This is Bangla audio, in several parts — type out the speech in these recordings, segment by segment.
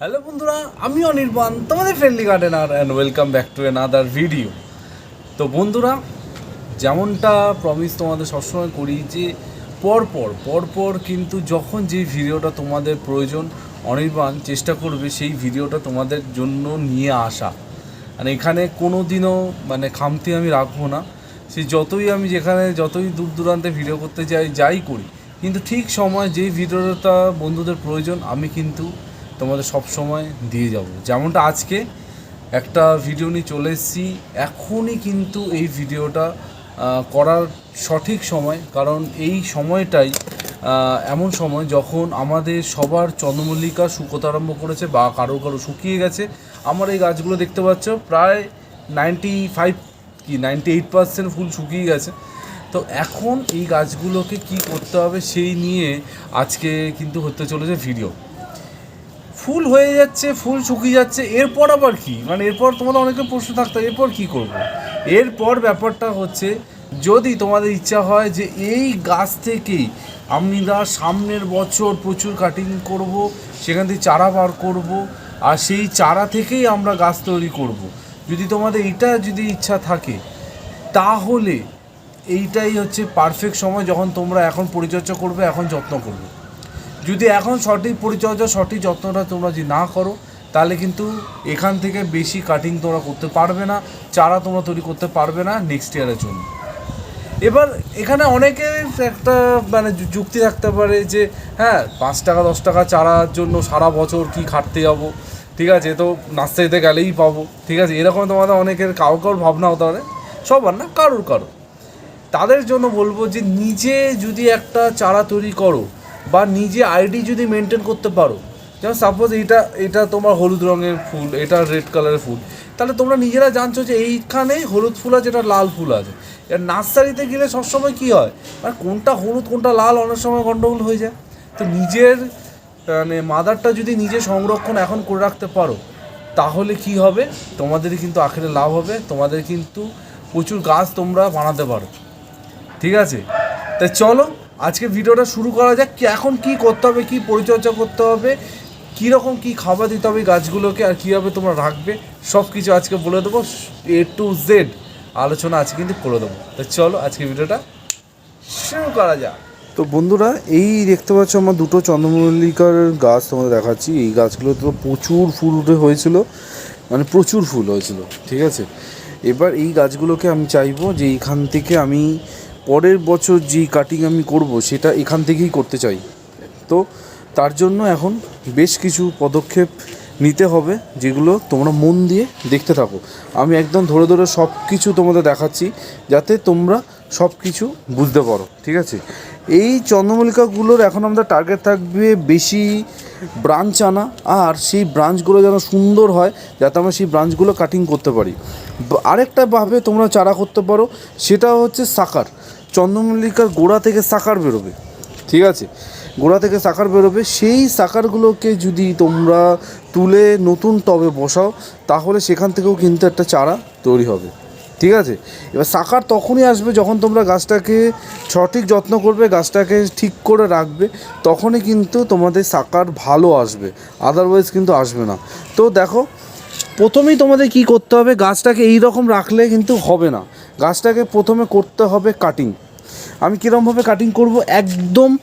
হ্যালো বন্ধুরা আমি অনির্বাণ তোমাদের friendly gardener and welcome back to another video তো বন্ধুরা, যেমনটা প্রমিস তোমাদের সবসময় করি যে পরপর পরপর কিন্তু যখন যে ভিডিওটা তোমাদের প্রয়োজন, অনির্বাণ চেষ্টা করবে সেই ভিডিওটা তোমাদের জন্য নিয়ে আসা। মানে এখানে কোনো দিনও মানে খামতি আমি রাখব না। সে যতই আমি যেখানে, যতই দূর দূরান্তে ভিডিও করতে যাই যাই করি, কিন্তু ঠিক সময় যেই ভিডিওটা বন্ধুদের প্রয়োজন, আমি কিন্তু তোমাদের সব সময় দিয়ে যাব। যেমনটা আজকে একটা ভিডিও নিয়ে চলে এসেছি। এখনই কিন্তু এই ভিডিওটা করার সঠিক সময়, কারণ এই সময়টাই এমন সময় যখন আমাদের সবার চন্দ্রমল্লিকা শুকোতে আরম্ভ করেছে বা কারও কারও শুকিয়ে গেছে, আমার এই গাছগুলো দেখতে পাচ্ছ, প্রায় নাইনটি ফাইভ কি নাইনটি এইট পার্সেন্ট ফুল শুকিয়ে গেছে। তো এখন এই গাছগুলোকে কি করতে হবে সেই নিয়ে আজকে কিন্তু হতে চলেছে ভিডিও ফুল হয়ে যাচ্ছে, ফুল শুকিয়ে যাচ্ছে, এরপর আবার কি মানে এরপর তোমাদের অনেকে প্রশ্ন থাকতো, এরপর কি করব। এরপর ব্যাপারটা হচ্ছে, যদি তোমাদের ইচ্ছা হয় যে এই গাছ থেকেই আমরা সামনের বছর প্রচুর কাটিং করব, সেখান থেকে চারা বার করব, আর সেই চারা থেকেই আমরা গাছ তৈরি করব। যদি তোমাদের এটা যদি ইচ্ছা থাকে, তাহলে এইটাই হচ্ছে পারফেক্ট সময় যখন তোমরা এখন পরিচর্যা করবে, এখন যত্ন করবে যদি এখন সঠিক পরিচর্যা, সঠিক যত্নটা তোমরা যদি না করো, তাহলে কিন্তু এখান থেকে বেশি কাটিং তোমরা করতে পারবে না, চারা তোমরা তৈরি করতে পারবে না নেক্সট ইয়ারের জন্য। এবার এখানে অনেকের একটা মানে যুক্তি থাকতে পারে যে হ্যাঁ পাঁচ টাকা, দশ টাকা চারার জন্য সারা বছর কি খাটতে যাব? ঠিক আছে, তো নার্সারিতে গেলেই পাবো। ঠিক আছে, এরকম তোমাদের অনেকের কারও কারোর ভাবনা হতে পারে, সবার না, কারোর কারও তাদের জন্য বলব যে, নিজে যদি একটা চারা তৈরি করো বা নিজে আইডি যদি মেনটেন করতে পারো, যেমন সাপোজ এটা এটা তোমার হলুদ রঙের ফুল, এটা রেড কালারের ফুল, তাহলে তোমরা নিজেরা জানছো যে এইখানে হলুদ ফুল আছে, এটা লাল ফুল আছে। এবার নার্সারিতে গেলে সবসময় কী হয়? মানে কোনটা হলুদ, কোনটা লাল অনেক সময় গণ্ডগোল হয়ে যায়। তো নিজের মানে মাদারটা যদি নিজে সংরক্ষণ এখন করে রাখতে পারো, তাহলে কি হবে? তোমাদেরই কিন্তু আখেরে লাভ হবে, তোমাদের কিন্তু প্রচুর গাছ তোমরা বানাতে পারো। ঠিক আছে? তাই চলো আজকে ভিডিওটা শুরু করা যাক এখন কি করতে হবে, কি পরিচর্যা করতে হবে, কীরকম কি খাবার দিতে হবে গাছগুলোকে আর কীভাবে তোমরা রাখবে সব কিছু আজকে বলে দেবো এ টু জেড আলোচনা আজকে কিন্তু করে দেবো। তাই চলো আজকে ভিডিওটা শুরু করা যাক। তো বন্ধুরা, এই দেখতে পাচ্ছ আমার দুটো চন্দ্রমল্লিকার গাছ তোমাদের দেখাচ্ছি। এই গাছগুলো তো প্রচুর ফুল উঠে হয়েছিল মানে প্রচুর ফুল হয়েছিল, ঠিক আছে? এবার এই গাছগুলোকে আমি চাইব যে এইখান থেকে আমি পরের বছর যে কাটিং আমি করব, সেটা এখান থেকেই করতে চাই। তো তার জন্য এখন বেশ কিছু পদক্ষেপ নিতে হবে, যেগুলো তোমরা মন দিয়ে দেখতে থাকো। আমি একদম ধরে ধরে সব কিছু তোমাদের দেখাচ্ছি, যাতে তোমরা সব কিছু বুঝতে পারো, ঠিক আছে? এই চন্দ্রমল্লিকাগুলোর এখন আমাদের টার্গেট থাকবে বেশি ব্রাঞ্চ আনা, আর সেই ব্রাঞ্চগুলো যেন সুন্দর হয়, যাতে আমরা সেই ব্রাঞ্চগুলো কাটিং করতে পারি। ব- আরেকটা ভাবে তোমরা চারা করতে পারো, সেটা হচ্ছে সাকার। চন্দ্রমল্লিকার গোড়া থেকে সাকার বেরোবে। ঠিক আছে? গোড়া থেকে সাকার বেরোবে। সেই সাকারগুলোকে যদি তোমরা তুলে নতুন টবে বসাও, তাহলে সেখান থেকেও কিন্তু একটা চারা তৈরি হবে। ঠিক আছে? এবার সাকার তখনই আসবে যখন তোমরা গাছটাকে সঠিক যত্ন করবে, গাছটাকে ঠিক করে রাখবে, তখনই কিন্তু তোমাদের সাকার ভালো আসবে। আদারওয়াইজ কিন্তু আসবে না। তো দেখো, প্রথমেই তোমাদের কি করতে হবে, গাছটাকে এই রকম রাখলে কিন্তু হবে না। গাছটাকে প্রথমে করতে হবে কাটিং আমি কীরকমভাবে কাটিং করব? একদম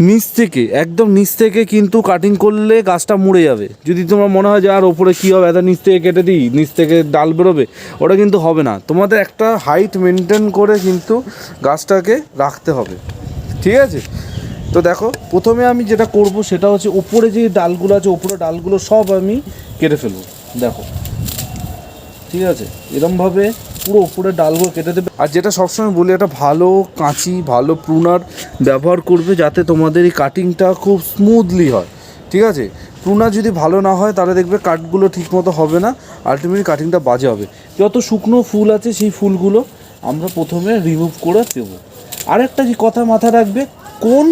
নিচ থেকে, একদম নিচ থেকে কিন্তু কাটিং করলে গাছটা মুড়ে যাবে। যদি তোমার মনে হয় যে, আর ওপরে কী হবে? এত নিচ থেকে কেটে দিই, নিচ থেকে ডাল বেরোবে? ওটা কিন্তু হবে না। তোমাদের একটা হাইট মেনটেন করে কিন্তু গাছটাকে রাখতে হবে। ঠিক আছে? তো দেখো, প্রথমে আমি যেটা করব সেটা হচ্ছে ওপরে যে ডালগুলো আছে, ওপরে ডালগুলো সব আমি কেটে ফেলব। দেখো। ঠিক আছে? এরমভাবে পুরো উপরে ডালগুলো কেটে দেবে। আর যেটা সবসময় বলি, একটা ভালো কাঁচি, ভালো প্রুনার ব্যবহার করবে যাতে তোমাদের এই কাটিংটা খুব স্মুথলি হয়। ঠিক আছে? প্রুনার যদি ভালো না হয়, তাহলে দেখবে কাঠগুলো ঠিকমতো হবে না। আলটিমেটলি কাটিংটা বাজে হবে। যত শুকনো ফুল আছে, সেই ফুলগুলো আমরা প্রথমে রিমুভ করে দেবো আরেকটা যে কথা মাথায় রাখবে কোন,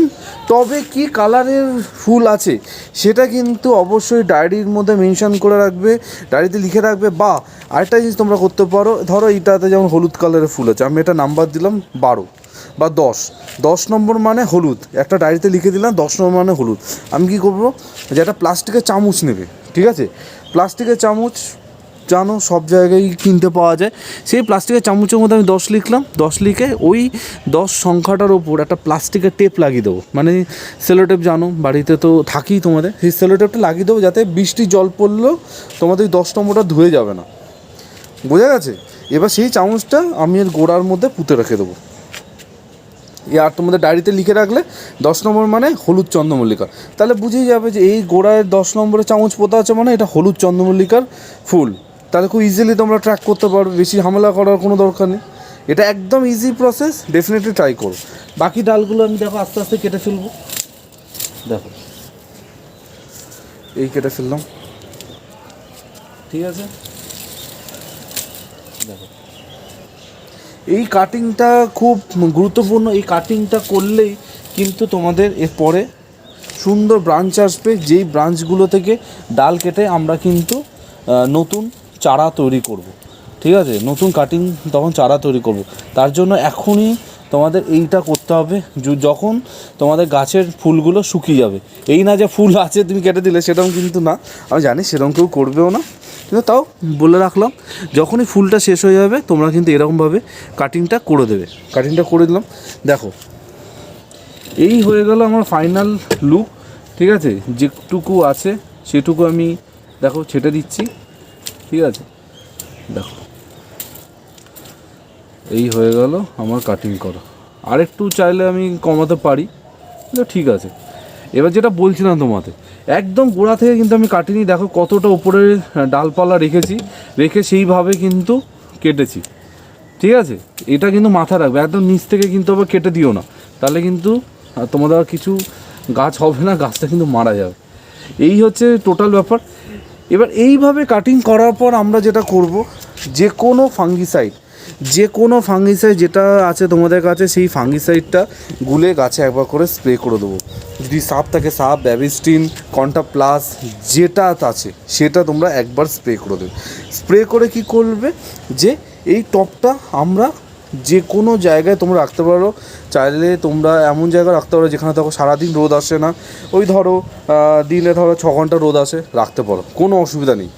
তবে কি কালারের ফুল আছে, সেটা কিন্তু অবশ্যই ডায়েরির মধ্যে মেনশন করে রাখবে, ডায়েরিতে লিখে রাখবে, বা আরেকটা জিনিস তোমরা করতে পারো, ধরো এটাতে যেমন হলুদ কালারের ফুল আছে, আমি এটা নাম্বার দিলাম বারো, বা দশ দশ নম্বর মানে হলুদ, একটা ডায়েরিতে লিখে দিলাম দশ নম্বর মানে হলুদ, আমি কি করব, যে একটা প্লাস্টিকের চামচ নেবে, ঠিক আছে, প্লাস্টিকের চামচ জানো, সব জায়গায় কিনতে পাওয়া যায়। সেই প্লাস্টিকের চামচের মধ্যে আমি দশ লিখলাম। দশ লিখে ওই দশ সংখ্যাটার ওপর একটা প্লাস্টিকের টেপ লাগিয়ে দেবো। মানে সেলো টেপ জানো, বাড়িতে তো থাকেই তোমাদের। সেই সেলো টেপটা লাগিয়ে দেবো যাতে বৃষ্টি জল পড়লেও তোমাদের ওই দশ নম্বরটা ধুয়ে যাবে না। বোঝা গেছে? এবার সেই চামচটা আমি এর গোড়ার মধ্যে পুঁতে রেখে দেবো। আর তোমাদের ডায়েরিতে লিখে রাখলে দশ নম্বর মানে হলুদ চন্দ্রমল্লিকা। তাহলে বুঝেই যাবে যে এই গোড়ায় দশ নম্বরে চামচ পোতা আছে মানে এটা হলুদ চন্দ্রমল্লিকার ফুল। তাহলে খুব ইজিলি তোমরা ট্র্যাক করতে পারবে, বেশি হামলা করার কোনো দরকার নেই। এটা একদম ইজি প্রসেস ডেফিনেটলি ট্রাই করো। বাকি ডালগুলো আমি দেখো আস্তে আস্তে কেটে ফেলব। দেখো। এই কেটে ফেললাম। ঠিক আছে? দেখো। এই কাটিংটা খুব গুরুত্বপূর্ণ। এই কাটিংটা করলেই কিন্তু তোমাদের এরপরে সুন্দর ব্রাঞ্চ আসবে। যেই ব্রাঞ্চগুলো থেকে ডাল কেটে আমরা কিন্তু নতুন চারা তৈরি করব। ঠিক আছে? নতুন কাটিং তখন চারা তৈরি করব। তার জন্য এখনই তোমাদের এইটা করতে হবে যখন তোমাদের গাছের ফুলগুলো শুকিয়ে যাবে। এই না যে ফুল আছে তুমি কেটে দিলে সেরকম কিন্তু না। আমি জানি সেরকম কেউ করবেও না। কিন্তু তাও বলে রাখলাম, যখনই ফুলটা শেষ হয়ে যাবে, তোমরা কিন্তু এরকমভাবে কাটিংটা করে দেবে। কাটিংটা করে দিলাম। দেখো, এই হয়ে গেল আমার ফাইনাল লুক ঠিক আছে? যেটুকু আছে সেটুকু আমি, দেখো, ছেটে দিচ্ছি। ঠিক আছে? দেখো। এই হয়ে গেল আমার কাটিং করা। আরেকটু চাইলে আমি কমাতে পারি ঠিক আছে। এবার যেটা বলছিলাম তোমাদের, একদম গোড়া থেকে কিন্তু আমি কাটিনি দেখো কতটা উপরে ডালপালা রেখেছি, রেখে সেইভাবে কিন্তু কেটেছি। ঠিক আছে? এটা কিন্তু মাথায় রাখবে, একদম নিচ থেকে কিন্তু আবার কেটে দিও না। তাহলে কিন্তু তোমাদের আর কিছু গাছ হবে না, গাছটা কিন্তু মারা যাবে। এই হচ্ছে টোটাল ব্যাপার। এবার এইভাবে কাটিং করার পর আমরা যেটা করব, যে কোনো ফাঙ্গিসাইড যে কোনো ফাঙ্গিসাইড যেটা আছে তোমাদের কাছে, সেই ফাঙ্গিসাইডটা গুলে গাছে একবার করে স্প্রে করে দেবো। যদি সাপ থাকে, সাপ ব্যাবিস্টিন কন্টা প্লাস যেটা আছে, সেটা তোমরা একবার স্প্রে করে দেবে। স্প্রে করে কি করবে? যে এই টপটা আমরা যে কোনো জায়গায় তোমরা রাখতে পারো। চাইলে তোমরা এমন জায়গায় রাখতে পারো যেখানে দেখো সারাদিন রোদ আসে না। ওই ধরো দিনে ধরো ছ ঘণ্টা রোদ আসে, রাখতে পারো। কোনো অসুবিধা নেই।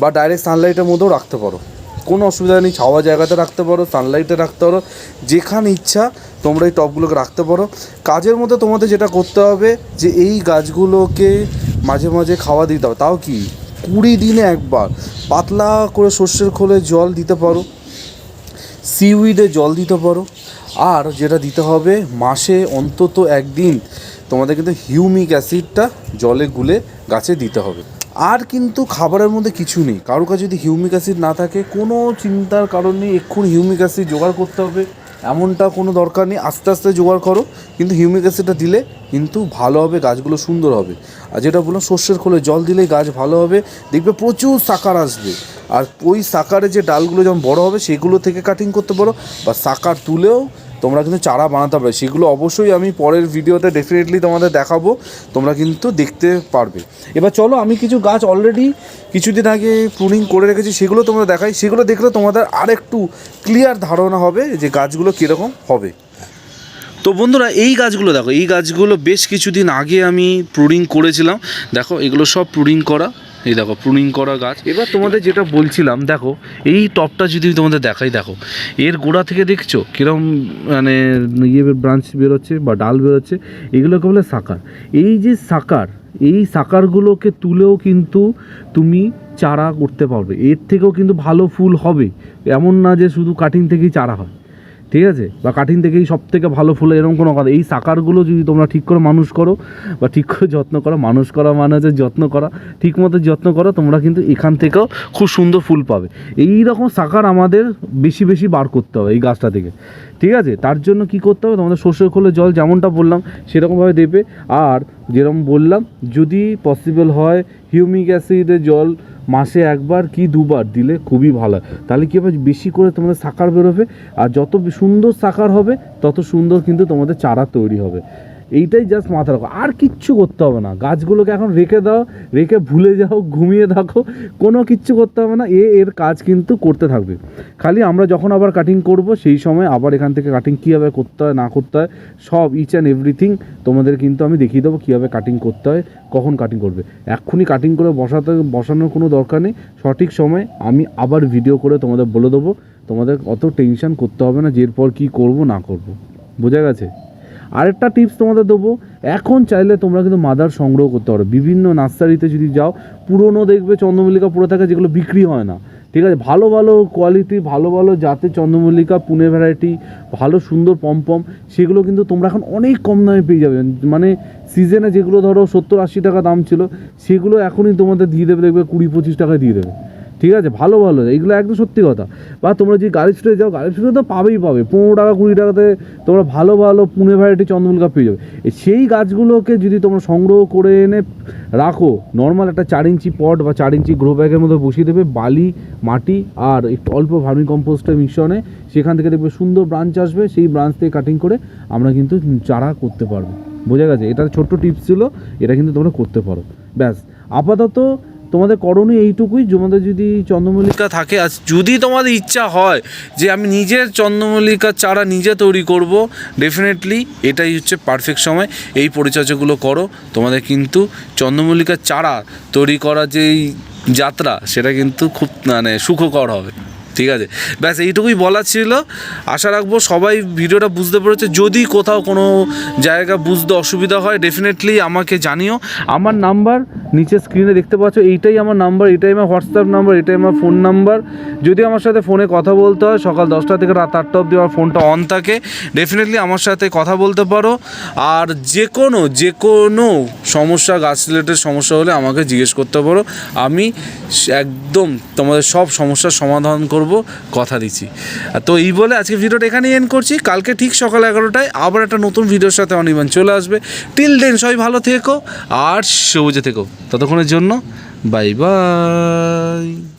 বা ডাইরেক্ট সানলাইটের মধ্যেও রাখতে পারো। কোনো অসুবিধা নেই, ছাওয়া জায়গাতে রাখতে পারো সানলাইটে রাখতে পারো। যেখানে ইচ্ছা তোমরা এই টপগুলোকে রাখতে পারো। কাজের মধ্যে তোমাদের যেটা করতে হবে যে এই গাছগুলোকে মাঝে মাঝে খাওয়া দিতে হবে। তাও কি? কুড়ি দিনে একবার। পাতলা করে সর্ষের খোলে জল দিতে পারো। সিউইডে জল দিতে পারো। আর যেটা দিতে হবে, মাসে অন্তত একদিন তোমাদের কিন্তু হিউমিক অ্যাসিডটা জলে গুলে গাছে দিতে হবে। আর কিন্তু খাবারের মধ্যে কিছু নেই। কারও কাছে যদি হিউমিক অ্যাসিড না থাকে, কোনো চিন্তার কারণ নেই, এক্ষুনি হিউমিক অ্যাসিড জোগাড় করতে হবে। এমনটা কোনো দরকার নেই, আস্তে আস্তে জোগাড় করো। কিন্তু হিউমিক অ্যাসিডটা দিলে কিন্তু ভালো হবে, গাছগুলো সুন্দর হবে। আর যেটা বললাম, সর্ষের খোলে জল দিলেই গাছ ভালো হবে। দেখবে প্রচুর সাকার আসবে। আর ওই সাকারে যে ডালগুলো যখন বড় হবে, সেগুলো থেকে কাটিং করতে পারো। বা সাকার তুলেও তোমরা কিন্তু চারা বানাতে পারবে। সেগুলো অবশ্যই আমি পরের ভিডিওতে ডেফিনেটলি তোমাদের দেখাবো। তোমরা কিন্তু দেখতে পারবে। এবার চলো, আমি কিছু গাছ অলরেডি কিছুদিন আগে প্রুনিং করে রেখেছি, সেগুলো তোমরা দেখাই। সেগুলো দেখলে তোমাদের আরেকটু ক্লিয়ার ধারণা হবে যে গাছগুলো কীরকম হবে। তো বন্ধুরা, এই গাছগুলো দেখো, এই গাছগুলো বেশ কিছুদিন আগে আমি প্রুনিং করেছিলাম। দেখো, এগুলো সব প্রুনিং করা। এই দেখো প্রুনিং করা গাছ। এবার তোমাদের যেটা বলছিলাম, দেখো, এই টপটা যদি তোমাদের দেখাই, দেখো, এর গোড়া থেকে দেখছ কিরম মানে ইয়ে ব্রাঞ্চ বেরোচ্ছে বা ডাল বেরোচ্ছে, এগুলোকে বলে সাকার। এই যে সাকার, এই সাকারগুলোকে তুলেও কিন্তু তুমি চারা করতে পারবে। এর থেকেও কিন্তু ভালো ফুল হবে। এমন না যে শুধু কাটিং থেকেই চারা হয়। ঠিক আছে? বা কাটিং থেকেই সব থেকে ভালো ফুল, এরকম কোনো কথা। এই সাকারগুলো যদি তোমরা ঠিক করে মানুষ করো, বা ঠিক করে যত্ন করো, মানুষ করা মানে হচ্ছে যত্ন করা, ঠিক মতো যত্ন করো, তোমরা কিন্তু এখান থেকেও খুব সুন্দর ফুল পাবে। এই রকম সাকার আমাদের বেশি বেশি বার করতে হবে এই গাছটা থেকে। ঠিক আছে? তার জন্য কি করতে হবে? তোমাদের সর্ষের খোলে জল যেমনটা বললাম, সেরকমভাবে দেবে। আর যেরকম বললাম, যদি পসিবল হয় হিউমিক অ্যাসিডের জল মাসে একবার কি দুবার দিলে খুবই ভালো তাহলে কী হবে? বেশি করে তোমাদের সাকার বেরোবে। আর যত সুন্দর সাকার হবে, তত সুন্দর কিন্তু তোমাদের চারা তৈরি হবে। এইটাই জাস্ট মাথা রাখো। আর কিচ্ছু করতে হবে না। গাছগুলোকে এখন রেখে দাও, রেখে ভুলে যাও, ঘুমিয়ে থাকো। কোনো কিচ্ছু করতে হবে না। এ এর কাজ কিন্তু করতে থাকবে। খালি আমরা যখন আবার কাটিং করব, সেই সময় আবার এখান থেকে কাটিং কীভাবে করতে হয়, না করতে হয়, সব ইচ অ্যান্ড এভরিথিং তোমাদের কিন্তু আমি দেখিয়ে দেবো কীভাবে কাটিং করতে হয়, কখন কাটিং করবে। এক্ষুনি কাটিং করে বসাতে, বসানোর কোনো দরকার নেই। সঠিক সময় আমি আবার ভিডিও করে তোমাদের বলে দেবো। তোমাদের অত টেনশন করতে হবে না যে এরপর কী করব, না করব। বোঝা গেছে? আরেকটা টিপস তোমাদের দেবো। এখন চাইলে তোমরা কিন্তু মাদার সংগ্রহ করতে পারো। বিভিন্ন নার্সারিতে যদি যাও, পুরনো দেখবে চন্দ্রমল্লিকা পড়ে থাকে, যেগুলো বিক্রি হয় না। ঠিক আছে? ভালো ভালো কোয়ালিটি ভালো ভালো জাতের চন্দ্রমল্লিকা, পুনে ভ্যারাইটি ভালো, সুন্দর পমপম, সেগুলো কিন্তু তোমরা এখন অনেক কম দামে পেয়ে যাবে। মানে সিজনে যেগুলো ধরো সত্তর আশি টাকা দাম ছিল, সেগুলো এখনই তোমাদের দিয়ে দেবে, দেখবে কুড়ি পঁচিশ টাকায় দিয়ে দেবে। ঠিক আছে? ভালো ভালো। এইগুলো একদম সত্যি কথা। বা তোমরা যদি গাড়ি স্টোরে যাও, গাড়ি স্টোরে তো পাবেই পাবে। পনেরো টাকা, কুড়ি টাকাতে তোমরা ভালো ভালো পুনে ভ্যারাইটি চন্দ্রমল্লিকা পেয়ে যাবে। সেই গাছগুলোকে যদি তোমরা সংগ্রহ করে এনে রাখো নর্মাল একটা চার ইঞ্চি পট বা চার ইঞ্চি গ্রো ব্যাগের মধ্যে বসিয়ে দেবে, বালি, মাটি আর একটু অল্প ভার্মি কম্পোস্টের মিশ্রণে সেখান থেকে দেখবে সুন্দর ব্রাঞ্চ আসবে। সেই ব্রাঞ্চ থেকে কাটিং করে আমরা কিন্তু চারা করতে পারব। বোঝা গেছে? এটা ছোট্ট টিপস ছিল, এটা কিন্তু তোমরা করতে পারো। ব্যাস। আপাতত তোমাদের করণীয় এইটুকুই তোমাদের যদি চন্দ্রমল্লিকা থাকে আর যদি তোমাদের ইচ্ছা হয় যে আমি নিজের চন্দ্রমল্লিকার চারা নিজে তৈরি করব ডেফিনেটলি এটাই হচ্ছে পারফেক্ট সময়। এই পরিচর্যাগুলো করো। তোমাদের কিন্তু চন্দ্রমল্লিকার চারা তৈরি করা যেই যাত্রা, সেটা কিন্তু খুব মানে সুখকর হবে। ঠিক আছে? ব্যাস, এইটুকুই বলার ছিল। আশা রাখব সবাই ভিডিওটা বুঝতে পেরেছে। যদি কোথাও কোনো জায়গা বুঝতে অসুবিধা হয় ডেফিনেটলি আমাকে জানিও। আমার নাম্বার নিচে স্ক্রিনে দেখতে পাচ্ছ, এইটাই আমার নাম্বার, এটাই আমার হোয়াটসঅ্যাপ নাম্বার, এটাই আমার ফোন নাম্বার। যদি আমার সাথে ফোনে কথা বলতে হয়, সকাল দশটা থেকে রাত আটটা অবধি আমার ফোনটা অন থাকে। ডেফিনেটলি আমার সাথে কথা বলতে পারো। আর যে কোনো যে কোনো সমস্যা, গাছ রিলেটেড সমস্যা হলে আমাকে জিজ্ঞেস করতে পারো। আমি একদম তোমাদের সব সমস্যার সমাধান করব। কথা দিচ্ছি। তো এই বলে আজকে ভিডিওটা এখানেই এন্ড করছি। কালকে ঠিক সকাল এগারোটায় আবার একটা নতুন ভিডিওর সাথে অনির্বাণ চলে আসবে। টিল দেন সবাই ভালো থেকো আর সবুজে থেকো। ততক্ষণের জন্য বাই বাই